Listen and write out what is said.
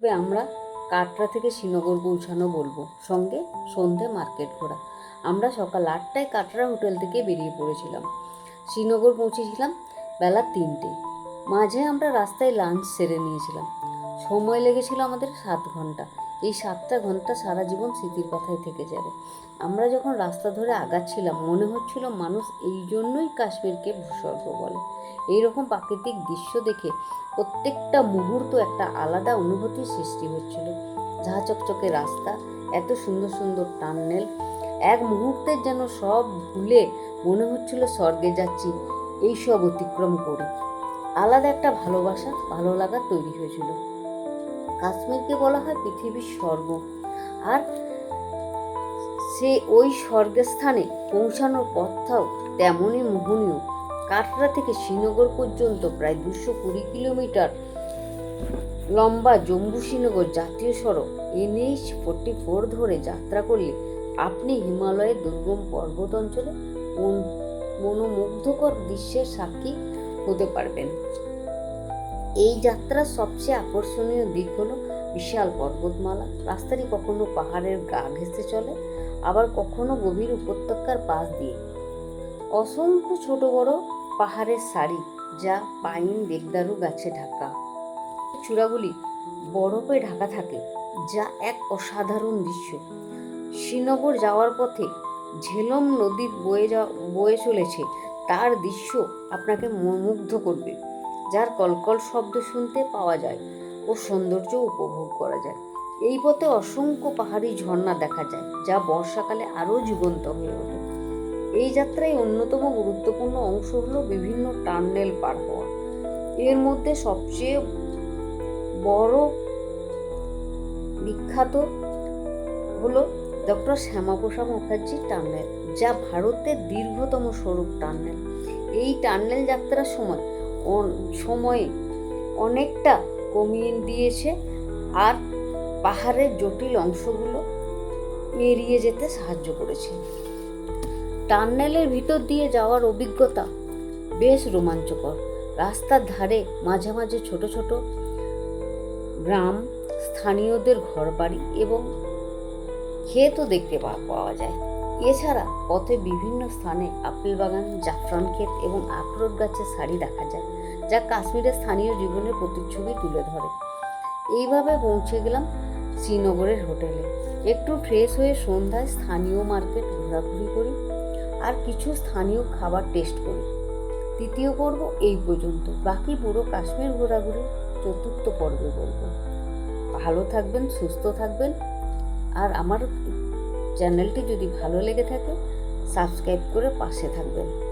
তবে আমরা কাটরা থেকে শ্রীনগর পৌঁছানো বলব। সঙ্গে সন্ধে মার্কেট ঘোরা। আমরা সকাল আটটায় কাটরা হোটেল থেকে বেরিয়ে পড়েছিলাম। শ্রীনগর পৌঁছেছিলাম বেলা তিনটে। মাঝে আমরা রাস্তায় লাঞ্চ সেরে নিয়েছিলাম। সময় লেগেছিল আমাদের সাত ঘণ্টা। এই সাতটা ঘণ্টা সারা জীবন স্মৃতির কথায় থেকে যাবে। আমরা যখন রাস্তা ধরে আগাচ্ছিলাম, মনে হচ্ছিল মানুষ এই জন্যই কাশ্মীরকে ভূস্বর্গ বলে। এইরকম প্রাকৃতিক দৃশ্য দেখে প্রত্যেকটা মুহূর্ত একটা আলাদা অনুভূতির সৃষ্টি হচ্ছিল। ঝাঁ চকচকে রাস্তা, এত সুন্দর সুন্দর টান্নেল এক মুহূর্তের যেন সব ভুলে মনে হচ্ছিল স্বর্গে যাচ্ছি এই সব অতিক্রম করে। আলাদা একটা ভালোবাসা, ভালো লাগা তৈরি হয়েছিল। কাশ্মীরকে বলা হয় পৃথিবীর স্বর্গ। আর সে ওই স্বর্গের স্থানে পৌঁছানোর পথটাও তেমনই মোহনীয়। কাটরা থেকে শ্রীনগর পর্যন্ত প্রায় দুশো কুড়ি কিলোমিটার লম্বা জম্মু শ্রীনগর জাতীয় সড়ক এনএইচ ফোর্টি ফোর ধরে যাত্রা করলে আপনি হিমালয়ের দুর্গম পর্বত অঞ্চলে মন- মনোমুগ্ধকর দৃশ্যের সাক্ষী হতে পারবেন। এই যাত্রার সবচেয়ে আকর্ষণীয় দিক হলো বিশাল পর্বতমালা। রাস্তাটি কখনো পাহাড়ের গা ঘেঁষে চলে, আবার কখনো গভীর উপত্যকার পাশ দিয়ে। অসংখ্য ছোট বড় পাহাড়ের সারি, যা পাইন দেবদারু গাছে ঢাকা। চূড়াগুলি বরফে ঢাকা থাকে, যা এক অসাধারণ দৃশ্য। শ্রীনগর যাওয়ার পথে ঝেলম নদীর বয়ে যা বয়ে চলেছে, তার দৃশ্য আপনাকে মুগ্ধ করবে। যার কলকল শব্দ শুনতে পাওয়া যায় ও সৌন্দর্য উপভোগ করা যায়। এই পথে অসংখ্য পাহাড়ি ঝর্ণা দেখা যায়, যা বর্ষাকালে আরও জীবন্ত হয়ে ওঠে। এই যাত্রায় অন্যতম গুরুত্বপূর্ণ অংশ হলো বিভিন্ন টার্নেল পার হওয়া। এর মধ্যে সবচেয়ে বড় বিখ্যাত হলো ডক্টর শ্যামাপ্রসাদ মুখার্জি টার্নেল যা ভারতের দীর্ঘতম সড়ক টার্নেল এই টার্নেল যাত্রার সময় সময়ে অনেকটা কমিয়ে দিয়েছে আর পাহাড়ের জটিল অংশগুলো এড়িয়ে যেতে সাহায্য করেছে। টার্নেলের ভিতর দিয়ে যাওয়ার অভিজ্ঞতা বেশ রোমাঞ্চকর। রাস্তার ধারে মাঝে মাঝে ছোট ছোট গ্রাম, স্থানীয়দের ঘরবাড়ি এবং ক্ষেতও দেখতে পাওয়া যায়। এছাড়া পথে বিভিন্ন স্থানে আপেল বাগান, জাফরান ক্ষেত এবং আখরোট গাছের সারি দেখা যায়, যা কাশ্মীরের স্থানীয় জীবনের প্রতিচ্ছবি তুলে ধরে। এইভাবে পৌঁছে গেলাম শ্রীনগরের হোটেলে। একটু ফ্রেশ হয়ে সন্ধ্যায় স্থানীয় মার্কেট ঘোরাঘুরি করি আর কিছু স্থানীয় খাবার টেস্ট করি। তৃতীয় পর্ব এই পর্যন্ত। বাকি পুরো কাশ্মীর ঘোরাঘুরি চতুর্থ পর্বে বলব। ভালো থাকবেন, সুস্থ থাকবেন। আর আমার চ্যানেলটি যদি ভালো লেগে থাকে সাবস্ক্রাইব করে পাশে থাকবেন।